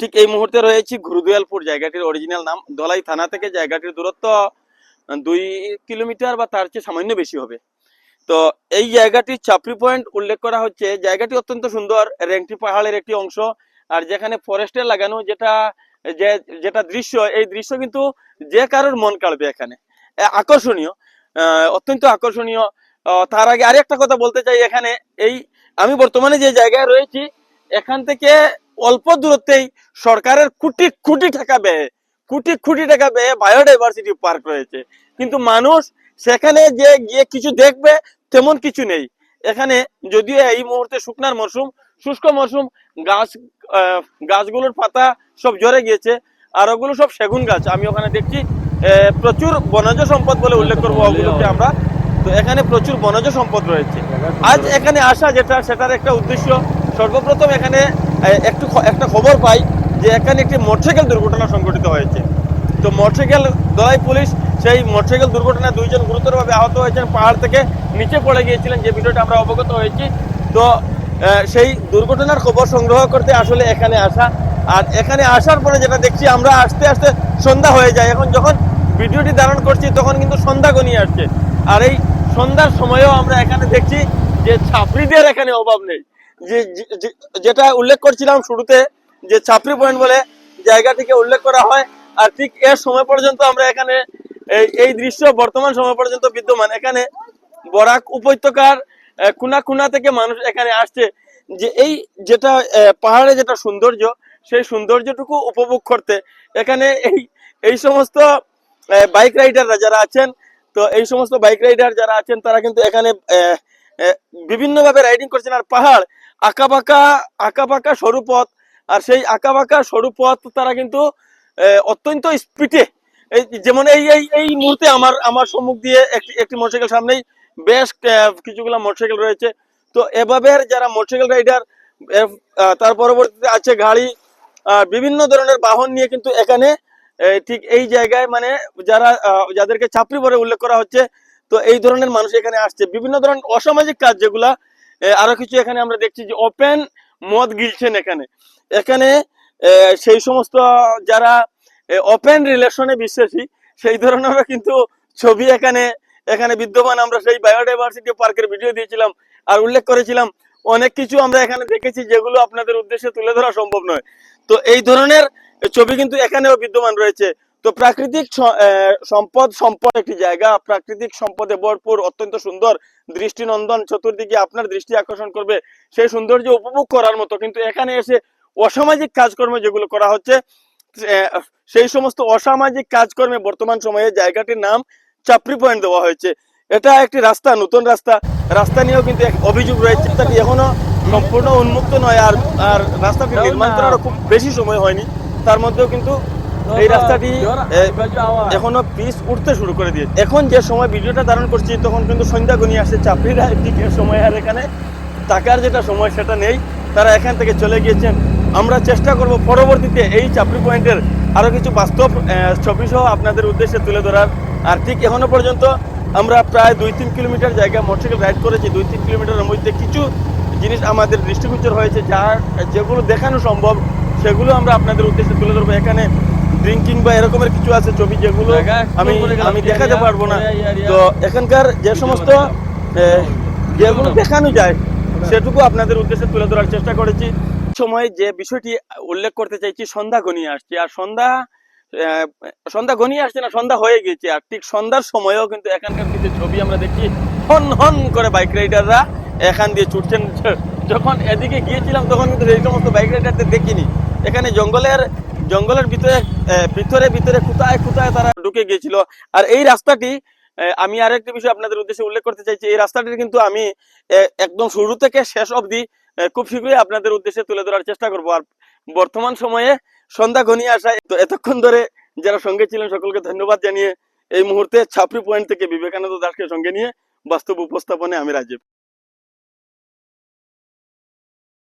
ঠিক এই মুহূর্তে রয়েছি গুরুদয়ালপুর, জায়গাটির অরিজিনাল নাম দলাই থানা থেকে। জায়গাটির দূরত্ব দুই কিলোমিটার বা তার চেয়ে সামান্য বেশি হবে। তো এই জায়গাটি চাপড়ি পয়েন্ট উল্লেখ করা হচ্ছে। জায়গাটি অত্যন্ত সুন্দর, রেংটি পাহাড়ের একটি অংশ। আর যেখানে ফরেস্টের লাগানো, যেটা, যে, যেটা দৃশ্য, এই দৃশ্য কিন্তু যে কারোর মন কাড়বে এখানে। আকর্ষণীয় অত্যন্ত আকর্ষণীয়। তার আগে আরেকটা কথা বলতে চাই এখানে। এই, আমি বর্তমানে যে জায়গায় রয়েছি, এখান থেকে অল্প দূরত্বেই সরকারের কোটি কোটি টাকা ব্যয়ে কোটি কোটি টাকা ব্যয়ে বায়োডাইভার্সিটি পার্ক রয়েছে। কিন্তু মানুষ সেখানে যে গিয়ে কিছু দেখবে তেমন কিছু নেই। এখানে যদিও এই মুহূর্তে শুকনার মরশুম শুষ্ক মরশুম গাছ গাছগুলোর পাতা সব ঝরে গিয়েছে আর ওগুলো সব সেগুন গাছ। আমি ওখানে দেখছি প্রচুর বনজ সম্পদ বলে উল্লেখ করব ওগুলোকে আমরা। তো এখানে প্রচুর বনজ সম্পদ রয়েছে। আজ এখানে আসা যেটা সেটার একটা উদ্দেশ্য। সর্বপ্রথম এখানে একটু একটা খবর পাই যে এখানে একটি মোটরসাইকেল দুর্ঘটনা সংঘটিত হয়েছে। তো মোটরসাইকেল দলাই পুলিশ সেই মোটরসাইকেল দুর্ঘটনায় দুইজন গুরুতরভাবে আহত হয়েছেন। পাহাড় থেকে নিচে পড়ে গিয়েছিলেন যে ভিডিওটা আমরা অবগত হয়েছি। তো সেই দুর্ঘটনার খবর সংগ্রহ করতে আসলে এখানে আসা। আর এখানে আসার পরে যেটা দেখছি, আমরা আস্তে আস্তে সন্ধ্যা হয়ে যায়। এখন যখন ভিডিওটি ধারণ করছি, তখন কিন্তু সন্ধ্যা গনিয়ে আসছে। আর এই সন্ধ্যার সময়ও আমরা এখানে দেখছি যে ছাত্রীদের এখানে অভাব নেই। যেটা উল্লেখ করছিলাম শুরুতে, যে ছাপড়ি পয়েন্ট বলে জায়গাটিকে উল্লেখ করা হয়, আর ঠিক এর সময় পর্যন্ত আমরা এখানে, এই দৃশ্য বর্তমান সময় পর্যন্ত বিদ্যমান। এখানে বরাক উপত্যকার কোনা কোনা থেকে মানুষ এখানে আসছে। যে এই যেটা পাহাড়ে যেটা সৌন্দর্য, সেই সৌন্দর্যটুকু উপভোগ করতে। এখানে এই এই সমস্ত বাইক রাইডাররা যারা আছেন, তো এই সমস্ত বাইক রাইডার যারা আছেন, তারা কিন্তু এখানে বিভিন্নভাবে রাইডিং করছেন। আর পাহাড় আঁকা বাঁকা আঁকা বাঁকা সরু পথ আর সেই আঁকা বাঁকা সরু পথ তারা কিন্তু অত্যন্ত স্পিডে, এই যেমন এই এই এই মুহূর্তে আমার আমার সম্মুখ দিয়ে একটি একটি মোটরসাইকেল সামনেই বেশ কিছুগুলো মোটরসাইকেল রয়েছে। তো এভাবে যারা মোটরসাইকেল রাইডার তার পরবর্তীতে আছে গাড়ি বিভিন্ন ধরনের বাহন নিয়ে কিন্তু এখানে ঠিক এই জায়গায় মানে যারা যাদেরকে চাপড়ি বলে উল্লেখ করা হচ্ছে, তো এই ধরনের মানুষ এখানে আসছে। বিভিন্ন ধরনের অসামাজিক কাজ যেগুলা আরও কিছু এখানে আমরা দেখছি যে ওপেন মদ গিলছেন এখানে। এখানে সেই সমস্ত যারা ওপেন রিলেশনে বিশ্বাসী, সেই ধরনের কিন্তু ছবি এখানে এখানে বিদ্যমান। আমরা সেই বায়োডাইভার্সিটি পার্কের ভিডিও দিয়েছিলাম আর উল্লেখ করেছিলাম। অনেক কিছু আমরা এখানে দেখেছি যেগুলো আপনাদের উদ্দেশ্যে তুলে ধরা সম্ভব নয়। তো এই ধরনের ছবি কিন্তু এখানেও বিদ্যমান রয়েছে। তো প্রাকৃতিক সম্পদ সম্পদ একটি জায়গা। প্রাকৃতিক সম্পদে ভরপুর অত্যন্ত সুন্দর দৃষ্টিনন্দন চতুর্দিকে আপনার দৃষ্টি আকর্ষণ করবে সেই সৌন্দর্য উপভোগ করার মতো। কিন্তু এখানে এসে অসামাজিক কাজকর্ম যেগুলো করা হচ্ছে সেই সমস্ত অসামাজিক কাজকর্মে বর্তমান সময়ে জায়গাটির নাম চাপড়ি পয়েন্ট দেওয়া হয়েছে। এটা একটি রাস্তা নতুন রাস্তা। রাস্তা নিয়েও কিন্তু এক অভিযোগ রয়েছে। রাস্তাটি এখনও সম্পূর্ণ উন্মুক্ত নয়। আর আর রাস্তাটি নির্মাণ করারও খুব বেশি সময় হয়নি। তার মধ্যেও কিন্তু এই রাস্তাটি এখনও পিস উঠতে শুরু করে দিয়েছে। এখন যে সময় ভিডিওটা ধারণ করছি তখন কিন্তু সন্ধ্যা গনিয়ে আসছে। দিকের সময় আর এখানে টাকার যেটা সময় সেটা নেই। তারা এখান থেকে চলে গিয়েছেন। আমরা চেষ্টা করব পরবর্তীতে এই চাপড়ি পয়েন্টের আরও কিছু বাস্তব ছবি সহ আপনাদের উদ্দেশ্যে তুলে ধরার। আর ঠিক এখনও পর্যন্ত আমরা প্রায় দুই তিন কিলোমিটার জায়গা মোটরসাইকেল রাইড করেছি। দুই তিন কিলোমিটারের মধ্যে কিছু জিনিস আমাদের দৃষ্টিগোচর হয়েছে যার যেগুলো দেখানো সম্ভব সেগুলো আমরা আপনাদের উদ্দেশ্যে তুলে ধরবো। এখানে ড্রিঙ্কিং বা এরকমের কিছু আছে ছবি যেগুলো আমি আমি দেখাতে পারব না। তো এখানকার যে সমস্ত যেগুলো দেখানো যায় সেটুকু আপনাদের উদ্দেশ্যে তুলে ধরার চেষ্টা করেছি। সময় যে বিষয়টি উল্লেখ করতে চাইছি সন্ধ্যা ঘনিয়ে আসছে। আর সন্ধ্যা সন্ধ্যা ঘনিয়ে আসছে না সন্ধ্যা হয়ে গেছে আর ঠিক সন্ধ্যার সময়ও কিন্তু এখানকার কিছু ছবি আমরা দেখছি হন হন করে বাইক রাইডাররা এখান দিয়ে ছুটছেন। যখন এদিকে গিয়েছিলাম তখন কিন্তু এই সমস্ত বাইক রাইডারদের দেখিনি। এখানে জঙ্গলের জঙ্গলের ভিতরে ভিতরে ভিতরে কোথায় কোথায় তারা ঢুকে গিয়েছিল। আর এই রাস্তাটি আমি আর আরেকটি বিষয় আপনাদের উদ্দেশ্যে উল্লেখ করতে চাইছি, এই রাস্তাটির কিন্তু আমি একদম শুরু থেকে শেষ অবধি খুব শীঘ্রই আপনাদের উদ্দেশ্যে তুলে ধরার চেষ্টা করব। আর বর্তমান সময়ে সন্ধ্যা ঘনিয়ে আসায় তো এতক্ষণ ধরে যারা সঙ্গে ছিলেন, সকলকে ধন্যবাদ জানিয়ে এই মুহূর্তে ছাপড়ি পয়েন্ট থেকে বিবেকানন্দ দাসকে সঙ্গে নিয়ে বাস্তব উপস্থাপনে আমি রাজীব